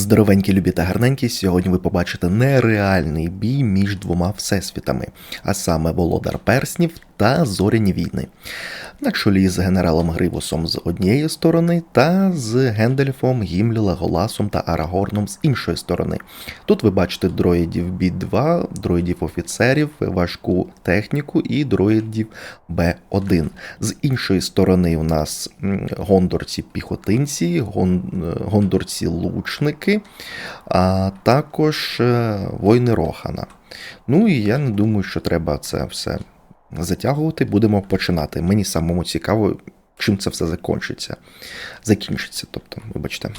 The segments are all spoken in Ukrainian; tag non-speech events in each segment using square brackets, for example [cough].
Здоровенькі любі та гарненькі, сьогодні ви побачите нереальний бій між двома всесвітами, а саме Володар Перснів та Зоряні війни. На чолі з генералом Гривосом з однієї сторони та з Гендельфом, Гімлі, Леголасом та Арагорном з іншої сторони. Тут ви бачите дроїдів Бі-2, дроїдів офіцерів, важку техніку і дроїдів Б1. З іншої сторони у нас гондорці-піхотинці, гон, е, гондорці-лучники, а також е, воїни Рохана. Ну і я не думаю, що треба це все затягувати. Будемо починати. Мені самому цікаво, чим це все закінчиться. Закінчиться, тобто, вибачте.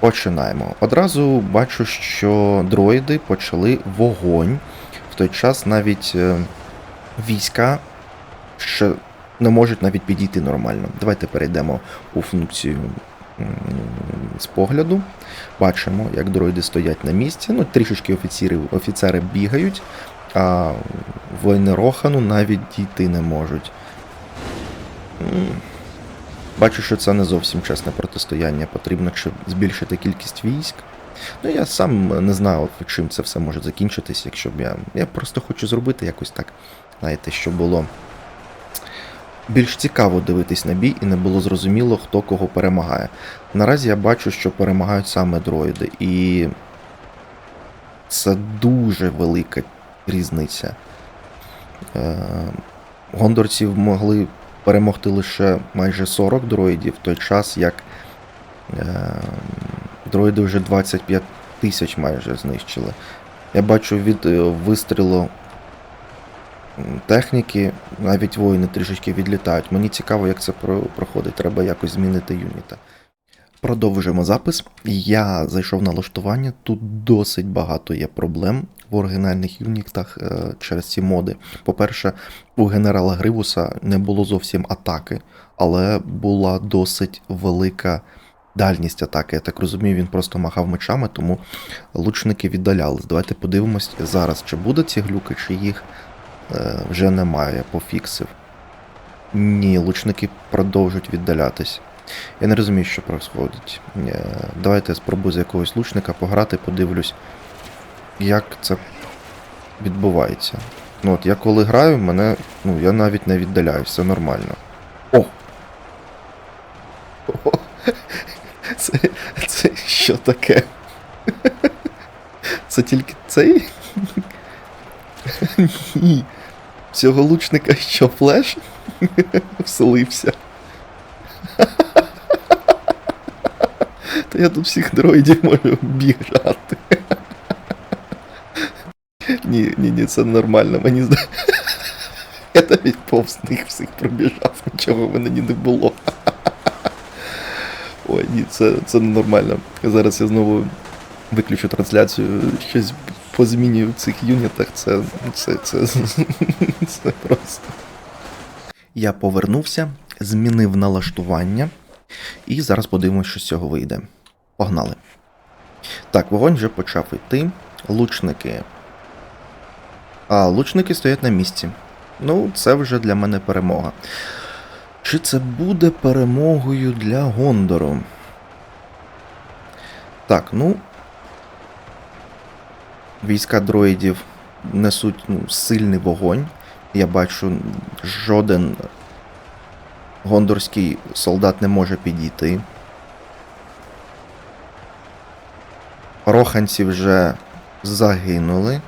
Починаємо. Одразу бачу, що дроїди почали вогонь. В той час навіть е, війська ще не можуть навіть підійти нормально. Давайте перейдемо у функцію з погляду. Бачимо, як дроїди стоять на місці. Ну, трішечки офіцери, офіцери бігають, а воїни Рохану навіть дійти не можуть. Бачу, що це не зовсім чесне протистояння. Потрібно чи збільшити кількість військ. Ну, я сам не знаю, чим це все може закінчитись, якщо б я. Я просто хочу зробити якось так, знаєте, щоб було більш цікаво дивитись на бій і не було зрозуміло, хто кого перемагає. Наразі я бачу, що перемагають саме дроїди, і це дуже велика різниця. Е, Гондорців могли перемогти лише майже 40 дроїдів, в той час як е, дроїди вже 25 тисяч майже знищили. Я бачу від е, вистрілу техніки, навіть воїни трішечки відлітають. Мені цікаво, як це проходить. Треба якось змінити юніта. Продовжуємо запис. Я зайшов на лаштування. Тут досить багато є проблем в оригінальних юнітах е, через ці моди. По-перше, у генерала Гривуса не було зовсім атаки, але була досить велика дальність атаки. Я так розумію, він просто махав мечами, тому лучники віддалялись. Давайте подивимось зараз, чи буде ці глюки, чи їх е, вже немає, пофіксив. Ні, лучники продовжують віддалятись. Я не розумію, що відбувається. Давайте я спробую з якогось лучника пограти, подивлюсь, як це відбувається. Ну от я коли граю, мене. Ну, я навіть не віддаляю, все нормально. О! О! [laughs] Це, це що таке? [laughs] Це тільки цей? [laughs] Ні. Цього лучника що флеш? Вселився. Та я тут всіх дроїдів можу обіграти. Ні, ні, ні, це нормально, мені здається. Я навіть повз них всіх пробіжав, нічого в мене ні не було. [laughs] Ой, ні, це, це ненормально. Зараз я знову виключу трансляцію, щось позмінюю в цих юнітах. Це, це, це, [laughs] це просто. Я повернувся, змінив налаштування, і зараз подивимося, що з цього вийде. Погнали. Так, вогонь вже почав йти. Лучники. А, лучники стоять на місці. Ну, це вже для мене перемога. Чи це буде перемогою для Гондору? Так, ну. Війська дроїдів несуть ну, сильний вогонь. Я бачу, жоден гондорський солдат не може підійти. Роханці вже загинули.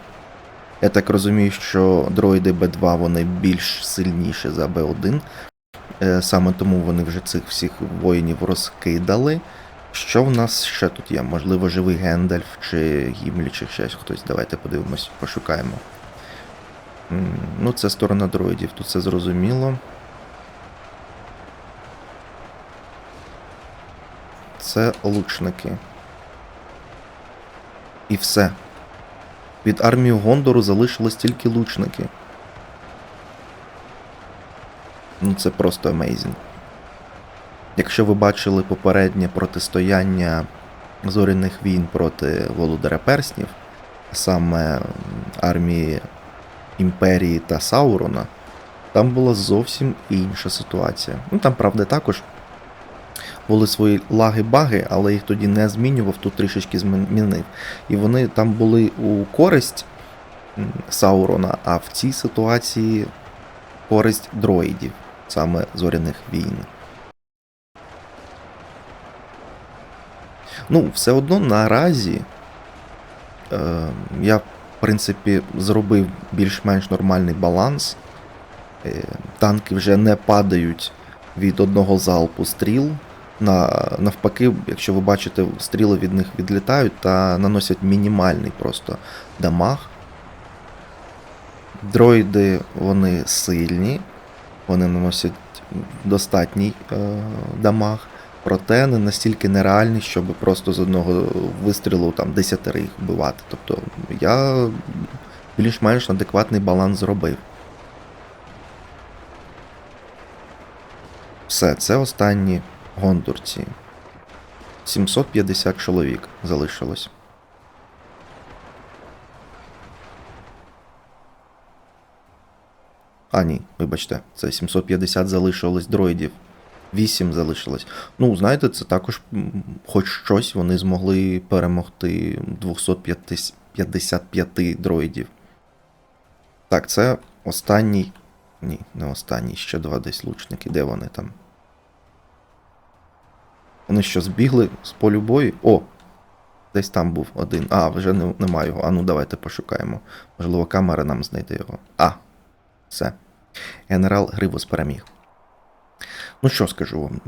Я так розумію, що дроїди Б2 вони більш сильніші за Б1. Е, Саме тому вони вже цих всіх воїнів розкидали. Що в нас ще тут є? Можливо, живий Гендальф чи Гімлі, чи ще хтось. Давайте подивимось, пошукаємо. Ну, це сторона дроїдів, тут це зрозуміло. Це лучники. І все. Від армії Гондору залишилось тільки лучники. Ну, це просто amazing. Якщо ви бачили попереднє протистояння зоряних війн проти Володаря Перснів, саме армії Імперії та Саурона, там була зовсім інша ситуація. Ну там, правда, також були свої лаги-баги, але їх тоді не змінював, тут трішечки змінив. І вони там були у користь Саурона, а в цій ситуації користь дроїдів, саме зоряних війн. Ну, все одно наразі е, я, в принципі, зробив більш-менш нормальний баланс. Е, танки вже не падають від одного залпу стріл. На, навпаки, якщо ви бачите, стріли від них відлітають та наносять мінімальний просто дамаг. Дроїди вони сильні, вони наносять достатній е, дамаг, проте не настільки нереальні, щоб просто з одного вистрілу там десятерих вбивати. Тобто я більш-менш адекватний баланс зробив. Все, це останні гондурці. 750 чоловік залишилось. А, ні, вибачте, це 750 залишилось дроїдів. 8 залишилось. Ну, знаєте, це також хоч щось вони змогли перемогти 255 дроїдів. Так, це останній. Ні, не останній, ще два десь лучники. Де вони там? Вони що, збігли з полю бою? О! Десь там був один. А, вже не, нема його. А ну давайте пошукаємо. Можливо, камера нам знайде його. А, все. Генерал Гривос переміг. Ну що скажу вам.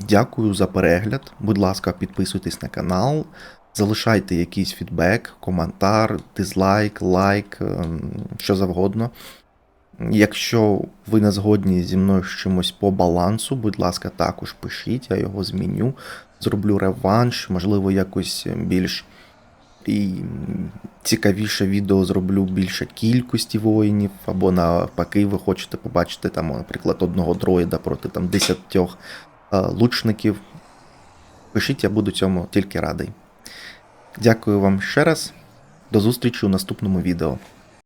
Дякую за перегляд. Будь ласка, підписуйтесь на канал. Залишайте якийсь фідбек, коментар, дизлайк, лайк, ем, що завгодно. Якщо ви не згодні зі мною з чимось по балансу, будь ласка, також пишіть, я його зміню. Зроблю реванш, можливо, якось більш і цікавіше відео зроблю більше кількості воїнів, або навпаки, ви хочете побачити там, наприклад, одного дроїда проти там десятьох е, лучників. Пишіть, я буду цьому тільки радий. Дякую вам ще раз. До зустрічі у наступному відео.